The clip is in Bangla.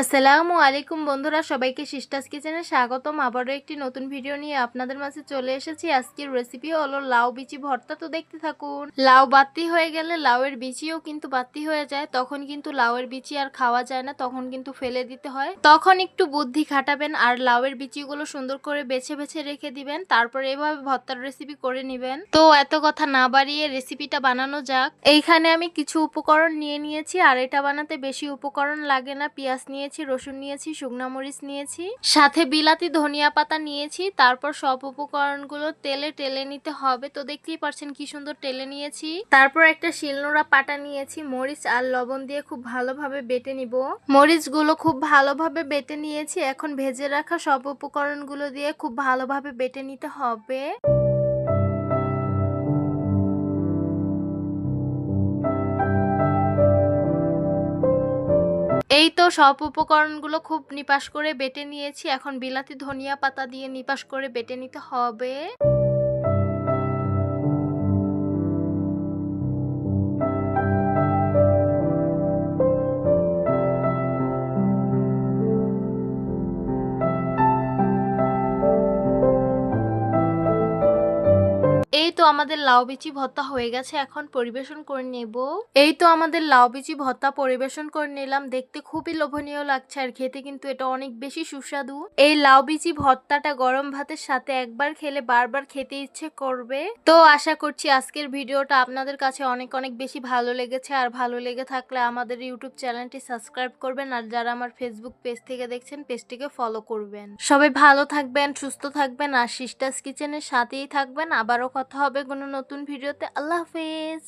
আসসালামু আলাইকুম বন্ধুরা, সবাইকে সিস্টাস কিচেনে স্বাগতম। আবারও একটি নতুন ভিডিও নিয়ে আপনাদের মাঝে চলে এসেছি। আজকের রেসিপি হলো লাউ বিচি ভর্তা। তো দেখতে থাকুন, লাউ বাতি হয়ে গেলে লাউয়ের বিচিও কিন্তু বাতি হয়ে যায়। তখন কিন্তু লাউয়ের বিচি আর খাওয়া যায় না, তখন কিন্তু ফেলে দিতে হয়। তখন একটু বুদ্ধি খাটাবেন আর লাউয়ের বিচিগুলো সুন্দর করে বেছে বেছে রেখে দিবেন। তারপর এভাবে ভর্তার রেসিপি করে নেবেন। তো এত কথা না বাড়িয়ে রেসিপিটা বানানো যাক। এইখানে আমি কিছু উপকরণ নিয়ে নিয়েছি, আর এটা বানাতে বেশি উপকরণ লাগে না। পেঁয়াজ নিয়েছি, রসুন নিয়েছি, শুকনা মরিচ নিয়েছি, সাথে বিলাতি, ধনিয়া পাতা নিয়েছি, তারপর সব উপকরণগুলো তেলে টেলে নিতে হবে। তো দেখতেই পারছেন কি সুন্দর টেলে নিয়েছি। তারপর একটা শিলনোড়া পাটা নিয়েছি, মরিচ আর লবণ দিয়ে খুব ভালোভাবে বেটে নিব। মরিচগুলো খুব ভালোভাবে বেটে নিয়েছি, এখন ভেজে রাখা সব উপকরণগুলো দিয়ে খুব ভালোভাবে বেটে নিতে হবে। এই তো সব উপকরণগুলো খুব নিপাশ করে বেটে নিয়েছি। এখন বিলাতি ধনিয়া পাতা দিয়ে নিপাশ করে বেটে নিতে হবে। এই তো আমাদের লাউ বিচি ভর্তা হয়ে গেছে, এখন পরিবেশন করে নেব। এই তো আমাদের লাউ বিচি ভর্তা পরিবেশন করে নিলাম, দেখতে খুবই লোভনীয় লাগছে আর খেতে কিন্তু এটা অনেক বেশি সুস্বাদু। এই লাউ বিচি ভর্তাটা গরম ভাতের সাথে একবার খেলে বারবার খেতে ইচ্ছে করবে। তো আশা করছি আজকের ভিডিওটা আপনাদের কাছে অনেক অনেক বেশি ভালো লেগেছে, আর ভালো লেগে থাকলে আমাদের ইউটিউব চ্যানেলটি সাবস্ক্রাইব করবেন, আর যারা আমার ফেসবুক পেজ থেকে দেখছেন পেজটিকে ফলো করবেন। সবাই ভালো থাকবেন, সুস্থ থাকবেন, আর সিস্টাস কিচেনের সাথেই থাকবেন, আবারও কথা হবে কোনো নতুন ভিডিওতে। আল্লাহ হাফেজ।